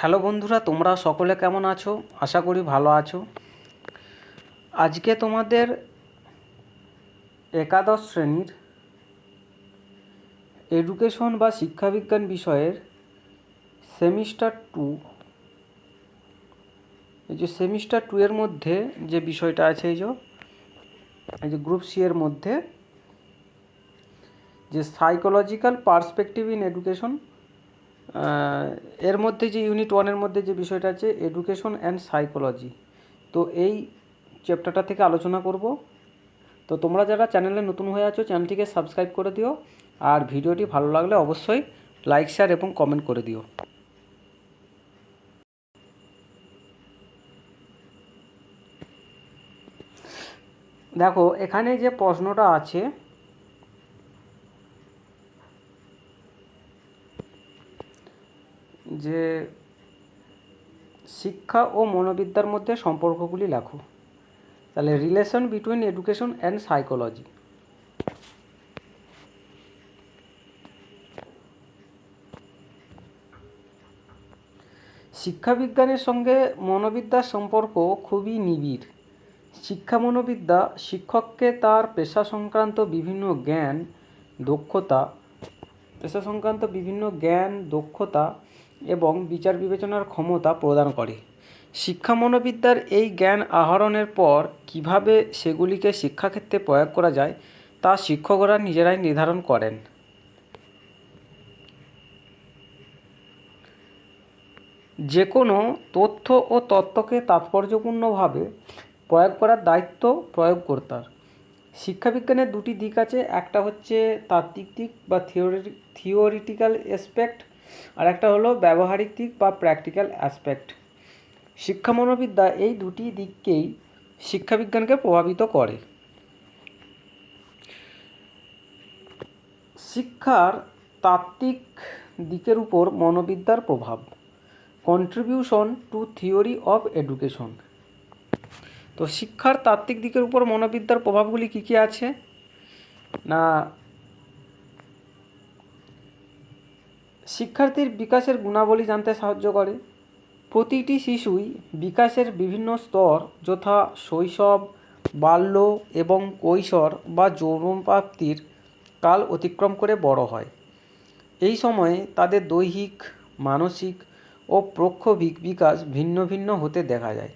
Hello বন্ধুরা, তোমরা সকলে কেমন আছো? আশা করি ভালো আছো। আজকে তোমাদের একাদশ শ্রেণির এডুকেশন বা শিক্ষাবিজ্ঞান বিষয়ের সেমিস্টার টু এই যে সেমিস্টার টু এর মধ্যে যে বিষয়টা আছে, এই যে এই যে গ্রুপ সি এর মধ্যে যে সাইকোলজিক্যাল পার্সপেক্টিভ ইন এডুকেশন এর মধ্যে যে ইউনিট ওয়ানের মধ্যে যে বিষয়টা আছে এডুকেশন অ্যান্ড সাইকোলজি তো এই চ্যাপ্টারটা থেকে আলোচনা করব। তো তোমরা যারা চ্যানেলে নতুন হয়ে আছো চ্যানেলটিকে সাবস্ক্রাইব করে দিও। আর ভিডিওটি ভালো লাগলে অবশ্যই লাইক শেয়ার এবং কমেন্ট করে দিও। দেখো, এখানে যে প্রশ্নটা আছে যে শিক্ষা ও মনোবিদ্যার মধ্যে সম্পর্কগুলি লেখো। তাহলে relation between education and psychology শিক্ষাবিজ্ঞানের সঙ্গে মনোবিদ্যার সম্পর্ক খুবই নিবিড়। শিক্ষা মনোবিদ্যা শিক্ষককে তার পেশা সংক্রান্ত বিভিন্ন জ্ঞান, দক্ষতা, পেশা সংক্রান্ত বিভিন্ন জ্ঞান, দক্ষতা এবং বিচার বিবেচনার ক্ষমতা প্রদান করে। শিক্ষা মনোবিদ্যার এই জ্ঞান আহরণের পর কীভাবে সেগুলিকে শিক্ষাক্ষেত্রে প্রয়োগ করা যায়, তা শিক্ষকরা নিজেরাই নির্ধারণ করেন। যে কোনো তথ্য ও তত্ত্বকে তাৎপর্যপূর্ণভাবে প্রয়োগ করার দায়িত্ব প্রয়োগকর্তার শিক্ষাবিজ্ঞানের দুটি দিক আছে, একটা হচ্ছে তাত্ত্বিক দিক বা থিওরি থিওরিটিক্যাল অ্যাসপেক্ট আর একটা হলো ব্যবহারিক দিক বা প্র্যাকটিক্যাল অ্যাসপেক্ট শিক্ষা মনোবিদ্যা এই দুটি দিককেই শিক্ষাবিজ্ঞানকে প্রভাবিত করে। শিক্ষার তাত্ত্বিক দিকের উপর মনোবিদ্যার প্রভাব। Contribution to theory of education তো শিক্ষার তাত্ত্বিক দিকের উপর মনোবিদ্যার প্রভাবগুলি কী কী আছে? না শিক্ষার্থীর বিকাশের গুণাবলী জানতে সাহায্য করে। প্রতিটি শিশুই বিকাশের বিভিন্ন স্তর যথা শৈশব, বাল্য এবং কৈশোর বা যৌনপ্রাপ্তির কাল অতিক্রম করে বড় হয়। এই সময়ে তাদের দৈহিক, মানসিক ও প্রক্ষোভিক বিকাশ ভিন্ন ভিন্ন হতে দেখা যায়।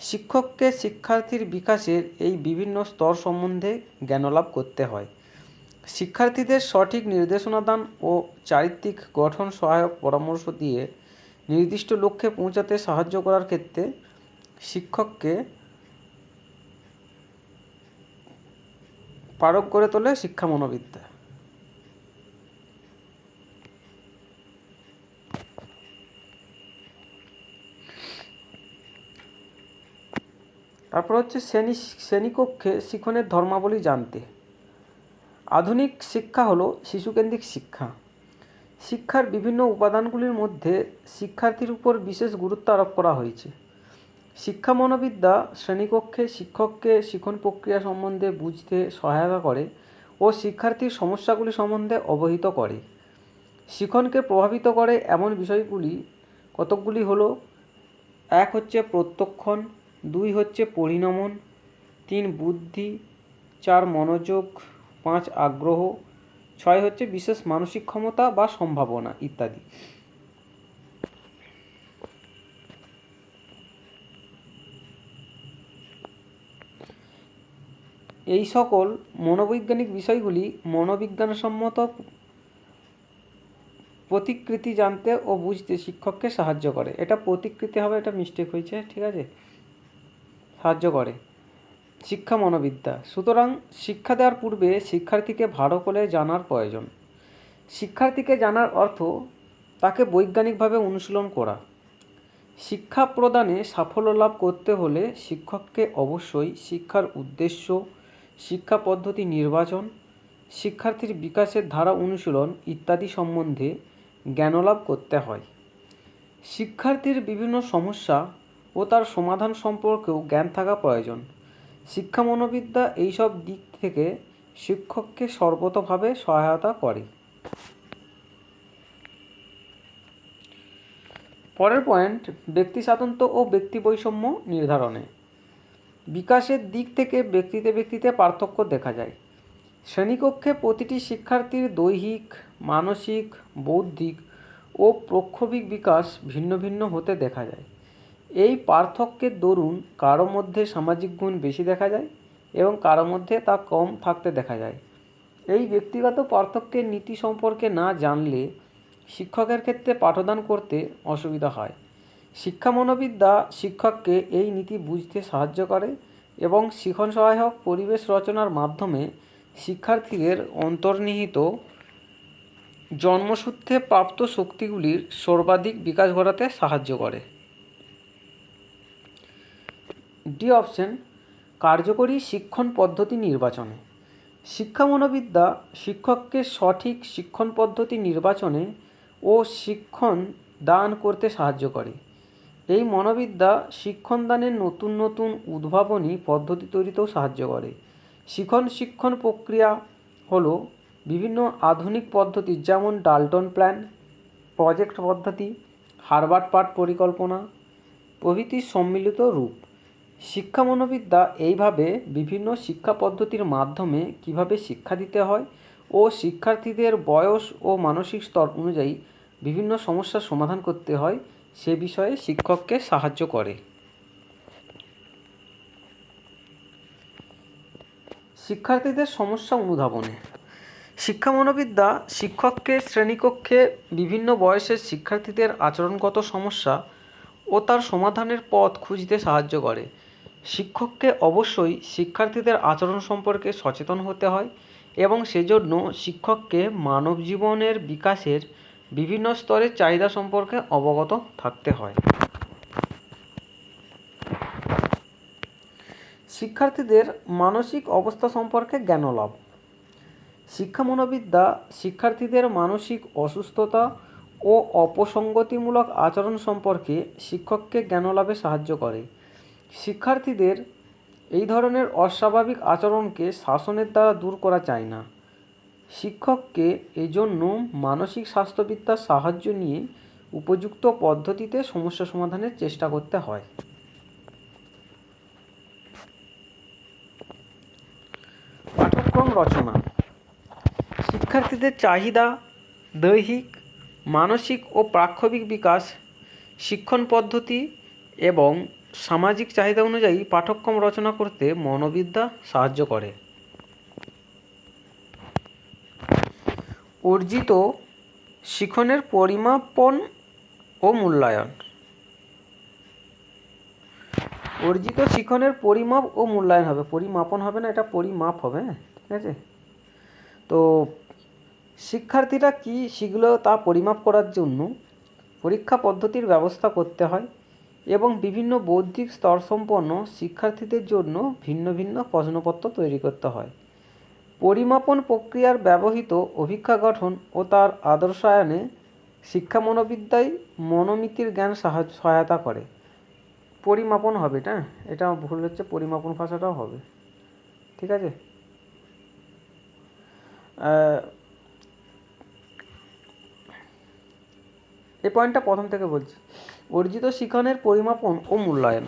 শিক্ষককে শিক্ষার্থীর বিকাশের এই বিভিন্ন স্তর সম্বন্ধে জ্ঞানলাভ করতে হয়। শিক্ষার্থীদের সঠিক নির্দেশনা দান ও চারিত্রিক গঠন সহায়ক পরামর্শ দিয়ে নির্দিষ্ট লক্ষ্যে পৌঁছাতে সাহায্য করার ক্ষেত্রে শিক্ষককে পারক করে তোলে শিক্ষা মনোবিদ্যা। তারপর হচ্ছে শ্রেণি শ্রেণীকক্ষে শিক্ষণের ধর্মাবলী জানতে। আধুনিক শিক্ষা হলো শিশুকেন্দ্রিক শিক্ষা। শিক্ষার বিভিন্ন উপাদানগুলির মধ্যে শিক্ষার্থীর উপর বিশেষ গুরুত্ব আরোপ করা হয়েছে। শিক্ষা মনোবিদ্যা শ্রেণীকক্ষে শিক্ষককে শিক্ষণ প্রক্রিয়া সম্বন্ধে বুঝতে সহায়তা করে ও শিক্ষার্থীর সমস্যাগুলি সম্বন্ধে অবহিত করে। শিক্ষণকে প্রভাবিত করে এমন বিষয়গুলি কতকগুলি হলো, এক হচ্ছে প্রত্যক্ষণ, দুই হচ্ছে পরিণমন, তিন বুদ্ধি, চার মনোযোগ পাঁচ আগ্রহ, ছয় হচ্ছে বিশেষ মানসিক ক্ষমতা বা সম্ভাবনা ইত্যাদি। এই সকল মনোবৈজ্ঞানিক বিষয়গুলি মনোবিজ্ঞানসম্মত প্রতিকৃতি জানতে ও বুঝতে শিক্ষককে সাহায্য করে। এটা প্রতিকৃতি হবে, এটা মিস্টেক হয়েছে, ঠিক আছে? সাহায্য করে। শিক্ষা মনোবিদ্যা। সুতরাং শিক্ষা দেওয়ার পূর্বে শিক্ষার্থীকে ভালো করে জানার প্রয়োজন। শিক্ষার্থীকে জানার অর্থ তাকে বৈজ্ঞানিকভাবে অনুশীলন করা। শিক্ষা প্রদানে সাফল্য লাভ করতে হলে শিক্ষককে অবশ্যই শিক্ষার উদ্দেশ্য, শিক্ষা পদ্ধতি নির্বাচন, শিক্ষার্থীর বিকাশের ধারা অনুশীলন ইত্যাদি সম্বন্ধে জ্ঞানলাভ করতে হয়। শিক্ষার্থীর বিভিন্ন সমস্যা ও তার সমাধান সম্পর্কেও জ্ঞান থাকা প্রয়োজন। শিক্ষা মনোবিদ্যা এইসব দিক থেকে শিক্ষককে সর্বতভাবে সহায়তা করে। পরের পয়েন্ট, ব্যক্তি স্বাতন্ত্র ও ব্যক্তি বৈষম্য নির্ধারণে। বিকাশের দিক থেকে ব্যক্তিতে ব্যক্তিতে পার্থক্য দেখা যায়। শ্রেণীকক্ষে প্রতিটি শিক্ষার্থীর দৈহিক, মানসিক, বৌদ্ধিক ও প্রক্ষোভিক বিকাশ ভিন্ন ভিন্ন হতে দেখা যায়। এই পার্থক্যের দরুন কারও মধ্যে সামাজিক গুণ বেশি দেখা যায় এবং কারও মধ্যে তা কম থাকতে দেখা যায়। এই ব্যক্তিগত পার্থক্যের নীতি সম্পর্কে না জানলে শিক্ষকের ক্ষেত্রে পাঠদান করতে অসুবিধা হয়। শিক্ষা মনোবিদ্যা শিক্ষককে এই নীতি বুঝতে সাহায্য করে এবং শিখন সহায়ক পরিবেশ রচনার মাধ্যমে শিক্ষার্থীদের অন্তর্নিহিত জন্মসূত্রে প্রাপ্ত শক্তিগুলির সর্বাধিক বিকাশ ঘটাতে সাহায্য করে। ডি অপশন, কার্যকরী শিক্ষণ পদ্ধতি নির্বাচনে। শিক্ষা মনোবিদ্যা শিক্ষককে সঠিক শিক্ষণ পদ্ধতি নির্বাচনে ও শিক্ষণ দান করতে সাহায্য করে। এই মনোবিদ্যা শিক্ষণ দানের নতুন নতুন উদ্ভাবনী পদ্ধতি তৈরিতেও সাহায্য করে। শিখন শিক্ষণ প্রক্রিয়া হলো বিভিন্ন আধুনিক পদ্ধতি, যেমন ডাল্টন প্ল্যান, প্রজেক্ট পদ্ধতি হারবার্ট পাঠ পরিকল্পনা প্রভৃতির সম্মিলিত রূপ। শিক্ষা মনোবিদ্যা এইভাবে বিভিন্ন শিক্ষা পদ্ধতির মাধ্যমে কীভাবে শিক্ষা দিতে হয় ও শিক্ষার্থীদের বয়স ও মানসিক স্তর অনুযায়ী বিভিন্ন সমস্যার সমাধান করতে হয়, সে বিষয়ে শিক্ষককে সাহায্য করে। শিক্ষার্থীদের সমস্যা অনুধাবনে। শিক্ষা মনোবিদ্যা শিক্ষককে শ্রেণীকক্ষে বিভিন্ন বয়সের শিক্ষার্থীদের আচরণগত সমস্যা ও তার সমাধানের পথ খুঁজতে সাহায্য করে। শিক্ষককে অবশ্যই শিক্ষার্থীদের আচরণ সম্পর্কে সচেতন হতে হয় এবং সেজন্য শিক্ষককে মানব জীবনের বিকাশের বিভিন্ন স্তরের চাহিদা সম্পর্কে অবগত থাকতে হয়। শিক্ষার্থীদের মানসিক অবস্থা সম্পর্কে জ্ঞান লাভ। শিক্ষা মনোবিদ্যা শিক্ষার্থীদের মানসিক অসুস্থতা ও অপসঙ্গতিমূলক আচরণ সম্পর্কে শিক্ষককে জ্ঞান লাভে সাহায্য করে। শিক্ষার্থীদের এই ধরনের অস্বাভাবিক আচরণকে শাসনের দ্বারা দূর করা যায় না। শিক্ষককে এই জন্য মানসিক স্বাস্থ্যবিদ্যার সাহায্য নিয়ে উপযুক্ত পদ্ধতিতে সমস্যা সমাধানের চেষ্টা করতে হয়। পাঠ্যক্রম রচনা। শিক্ষার্থীদের চাহিদা, দৈহিক, মানসিক ও প্রাক্ষবিক বিকাশ, শিক্ষণ পদ্ধতি এবং সামাজিক চাহিদা অনুযায়ী পাঠ্যক্রম রচনা করতে মনোবিদ্যা সাহায্য করে। অর্জিত শিখনের পরিমাপন ও মূল্যায়ন। অর্জিত শিখনের পরিমাপ ও মূল্যায়ন হবে। পরিমাপন হবে না, এটা পরিমাপ হবে হ্যাঁ ঠিক আছে? তো শিক্ষার্থীরা কি শিখলো তা পরিমাপ করার জন্য পরীক্ষা পদ্ধতির ব্যবস্থা করতে হয়। এবং বিভিন্ন বৌদ্ধিক স্তরসম্পন্ন শিক্ষার্থীদের জন্য ভিন্ন ভিন্ন প্রশ্নপত্র তৈরি করতে হয়। পরিমাপন প্রক্রিয়ার ব্যবহৃত অভিক্ষা গঠন ও তার আদর্শায়নে শিক্ষা মনোবিদ্যায় মনোমিতির জ্ঞান সহায়তা করে। পরিমাপন হবে, এটা? এটা ভুল হচ্ছে, পরিমাপন ভাষাটাও হবে। ঠিক আছে? এই পয়েন্টটা প্রথম থেকে বলছি। অর্জিত শিখনের পরিমাপন ও মূল্যায়ন।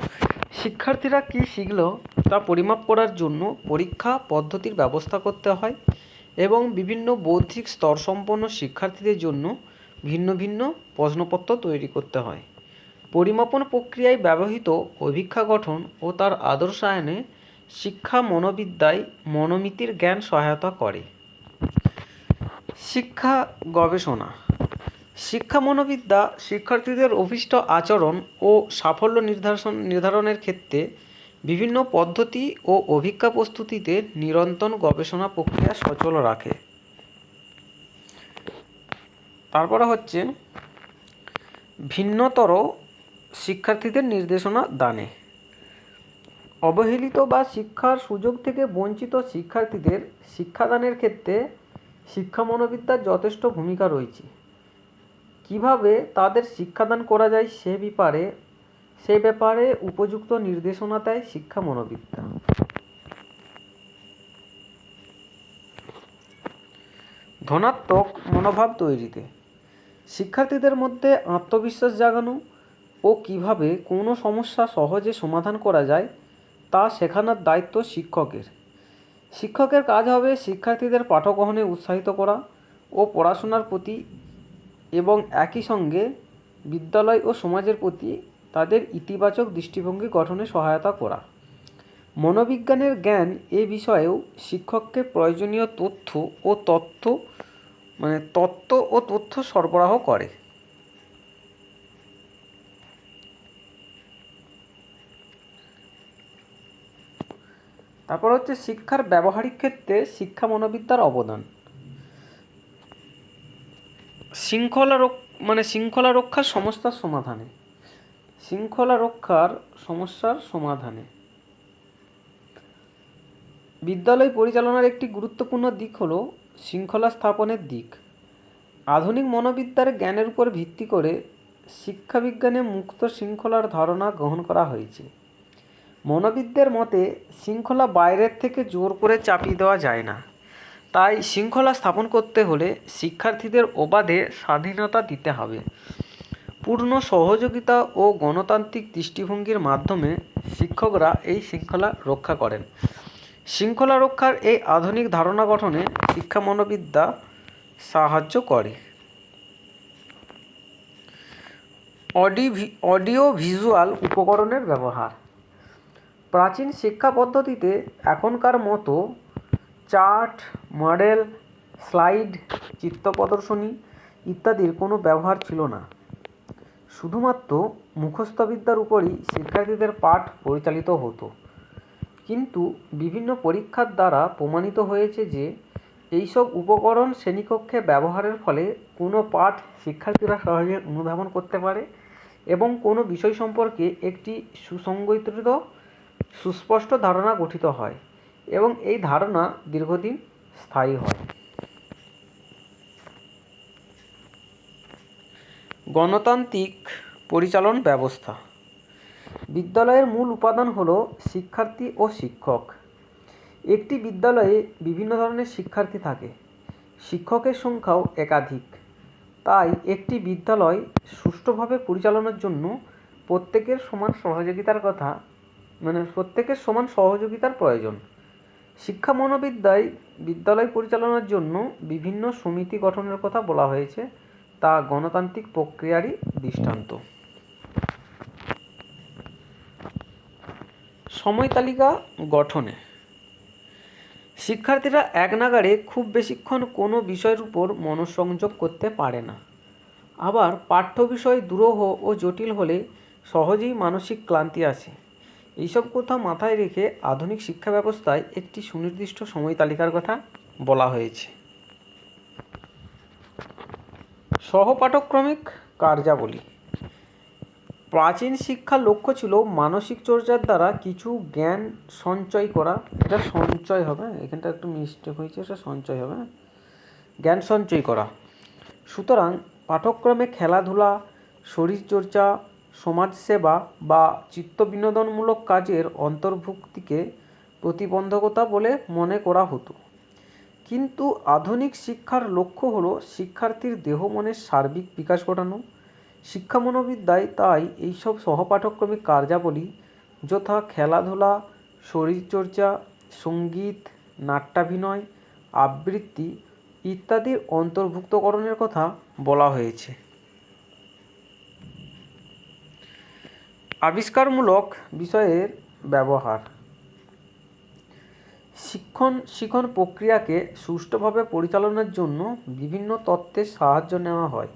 শিক্ষার্থীরা কী শিখল তা পরিমাপ করার জন্য পরীক্ষা পদ্ধতির ব্যবস্থা করতে হয় এবং বিভিন্ন বৌদ্ধিক স্তরসম্পন্ন শিক্ষার্থীদের জন্য ভিন্ন ভিন্ন প্রশ্নপত্র তৈরি করতে হয়। পরিমাপন প্রক্রিয়ায় ব্যবহৃত অভিক্ষা গঠন ও তার আদর্শায়নে শিক্ষা মনোবিদ্যায় মনোমিতির জ্ঞান সহায়তা করে। শিক্ষা গবেষণা শিক্ষা মনোবিদ্যা, শিক্ষার্থীদের অভীষ্ট আচরণ ও সাফল্য নির্ধারণ, নির্ধারণের ক্ষেত্রে বিভিন্ন পদ্ধতি ও অভিজ্ঞা প্রস্তুতিতে নিরন্তর গবেষণা প্রক্রিয়া সচল রাখে। তারপরে হচ্ছে ভিন্নতর শিক্ষার্থীদের নির্দেশনা দানে। অবহেলিত বা শিক্ষার সুযোগ থেকে বঞ্চিত শিক্ষার্থীদের শিক্ষাদানের ক্ষেত্রে শিক্ষা মনোবিদ্যার যথেষ্ট ভূমিকা রয়েছে। কীভাবে তাদের শিক্ষাদান করা যায় সে ব্যাপারে সে ব্যাপারে উপযুক্ত নির্দেশনা দেয় শিক্ষা মনোবিদ্যা ধনাত্মক মনোভাব তৈরিতে। শিক্ষার্থীদের মধ্যে আত্মবিশ্বাস জাগানো ও কীভাবে কোনো সমস্যা সহজে সমাধান করা যায়, তা শেখানোর দায়িত্ব শিক্ষকের। শিক্ষকের কাজ হবে শিক্ষার্থীদের পাঠগ্রহণে উৎসাহিত করা ও পড়াশোনার প্রতি এবং একই সঙ্গে বিদ্যালয় ও সমাজের প্রতি তাদের ইতিবাচক দৃষ্টিভঙ্গি গঠনে সহায়তা করা। মনোবিজ্ঞানের জ্ঞান এ বিষয়েও শিক্ষককে প্রয়োজনীয় তথ্য ও তথ্য মানে তত্ত্ব ও তথ্য সরবরাহ করে। তারপর হচ্ছে শিক্ষার ব্যবহারিক ক্ষেত্রে শিক্ষা মনোবিদ্যার অবদান। শৃঙ্খলা মানে শৃঙ্খলা রক্ষার সমস্যার সমাধানে। শৃঙ্খলা রক্ষার সমস্যার সমাধানে। বিদ্যালয় পরিচালনার একটি গুরুত্বপূর্ণ দিক হল শৃঙ্খলা স্থাপনের দিক। আধুনিক মনোবিদ্যার জ্ঞানের উপর ভিত্তি করে শিক্ষাবিজ্ঞানে মুক্ত শৃঙ্খলার ধারণা গ্রহণ করা হয়েছে। মনোবিদদের মতে, শৃঙ্খলা বাইরের থেকে জোর করে চাপিয়ে দেওয়া যায় না। তাই শৃঙ্খলা স্থাপন করতে হলে শিক্ষার্থীদের অবাধে স্বাধীনতা দিতে হবে। পূর্ণ সহযোগিতা ও গণতান্ত্রিক দৃষ্টিভঙ্গির মাধ্যমে শিক্ষকরা এই শৃঙ্খলা রক্ষা করেন। শৃঙ্খলা রক্ষার এই আধুনিক ধারণা গঠনে শিক্ষা মনোবিদ্যা সাহায্য করে। অডি অডিও ভিজুয়াল উপকরণের ব্যবহার। প্রাচীন শিক্ষা পদ্ধতিতে এখনকার মতো চার্ট, মডেল, স্লাইড, চিত্র প্রদর্শনী ইত্যাদির কোনো ব্যবহার ছিল না। শুধুমাত্র মুখস্থবিদ্যার উপরই শিক্ষার্থীদের পাঠ পরিচালিত হতো। কিন্তু বিভিন্ন পরীক্ষার দ্বারা প্রমাণিত হয়েছে যে এইসব উপকরণ শ্রেণীকক্ষে ব্যবহারের ফলে কোনো পাঠ শিক্ষার্থীরা সহজে অনুধাবন করতে পারে এবং কোনো বিষয় সম্পর্কে একটি সুসংগঠিত, সুস্পষ্ট ধারণা গঠিত হয়। এবং এই ধারণা দীর্ঘদিন স্থায়ী হয়। গণতান্ত্রিক পরিচালন ব্যবস্থা। বিদ্যালয়ের মূল উপাদান হলো শিক্ষার্থী ও শিক্ষক। একটি বিদ্যালয়ে বিভিন্ন ধরনের শিক্ষার্থী থাকে। শিক্ষকের সংখ্যাও একাধিক। তাই একটি বিদ্যালয় সুষ্ঠুভাবে পরিচালনার জন্য প্রত্যেকের সমান সহযোগিতার কথা মানে প্রত্যেকের সমান সহযোগিতার প্রয়োজন। শিক্ষা মনোবিদ্যায় বিদ্যালয় পরিচালনার জন্য বিভিন্ন সমিতি গঠনের কথা বলা হয়েছে, তা গণতান্ত্রিক প্রক্রিয়ারই দৃষ্টান্ত। সময় তালিকা গঠনে। শিক্ষার্থীরা এক নাগাড়ে খুব বেশিক্ষণ কোনো বিষয়ের উপর মনঃসংযোগ করতে পারে না। আবার পাঠ্য বিষয় দুরূহ ও জটিল হলে সহজেই মানসিক ক্লান্তি আসে। এইসব কথা মাথায় রেখে আধুনিক শিক্ষা ব্যবস্থায় একটি সুনির্দিষ্ট সময় তালিকার কথা বলা হয়েছে। সহপাঠক্রমিক কার্যাবলী। প্রাচীন শিক্ষার লক্ষ্য ছিল মানসিক চর্চার দ্বারা কিছু জ্ঞান সঞ্চয় করা। এটা সঞ্চয় হবে, এখানটা একটু মিস্টেক হয়েছে, এটা সঞ্চয় হবে। জ্ঞান সঞ্চয় করা। সুতরাং পাঠক্রমে খেলাধুলা, শরীরচর্চা সমাজসেবা বা চিত্ত বিনোদনমূলক কাজের অন্তর্ভুক্তিকে প্রতিবন্ধকতা বলে মনে করা হতো। কিন্তু আধুনিক শিক্ষার লক্ষ্য হলো শিক্ষার্থীর দেহ মনের সার্বিক বিকাশ ঘটানো। শিক্ষা মনোবিদ্যায় তাই এইসব সহপাঠক্রমিক কার্যাবলী যথা খেলাধুলা, শরীরচর্চা, সংগীত, নাট্যাভিনয়, আবৃত্তি ইত্যাদির অন্তর্ভুক্তকরণের কথা বলা হয়েছে। আবিষ্কারমূলক বিষয়ের ব্যবহার। শিক্ষণ শিখন প্রক্রিয়াকে সুষ্ঠুভাবে পরিচালনার জন্য বিভিন্ন তত্ত্বের সাহায্য নেওয়া হয়।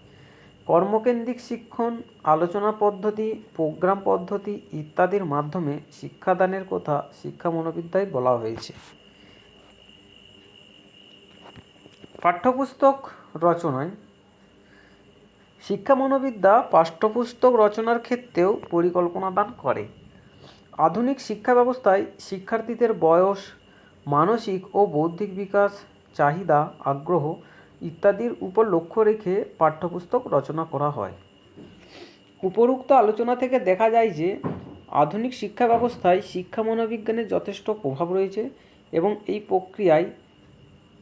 কর্মকেন্দ্রিক শিক্ষণ, আলোচনা পদ্ধতি, প্রোগ্রাম পদ্ধতি ইত্যাদির মাধ্যমে শিক্ষাদানের কথা শিক্ষা মনোবিদ্যায় বলা হয়েছে। পাঠ্যপুস্তক রচনায় শিক্ষা মনোবিদ্যা পাঠ্যপুস্তক রচনার ক্ষেত্রেও পরিকল্পনা দান করে। আধুনিক শিক্ষা ব্যবস্থায় শিক্ষার্থীদের বয়স, মানসিক ও বৌদ্ধিক বিকাশ, চাহিদা, আগ্রহ ইত্যাদির উপর লক্ষ্য রেখে পাঠ্যপুস্তক রচনা করা হয়। উপরোক্ত আলোচনা থেকে দেখা যায় যে, আধুনিক শিক্ষা ব্যবস্থায় শিক্ষা মনোবিজ্ঞানের যথেষ্ট প্রভাব রয়েছে এবং এই প্রক্রিয়ায়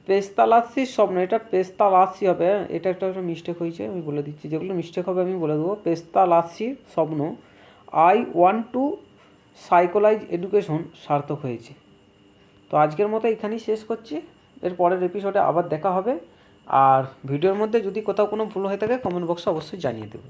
পেস্তালাসির স্বপ্ন এটা পেস্তা পেস্তালাসি হবে হ্যাঁ? এটা একটা একটা মিস্টেক হয়েছে, আমি বলে দিচ্ছি, যেগুলো মিস্টেক হবে আমি বলে দেবো। পেস্তা পেস্তালাসির স্বপ্ন I want to psychologize education সার্থক হয়েছে। তো আজকের মতো এখানেই শেষ করছি। এর পরের এপিসোডে আবার দেখা হবে। আর ভিডিওর মধ্যে যদি কোথাও কোনো ভুল হয়ে থাকে কমেন্ট বক্সে অবশ্যই জানিয়ে দেবে।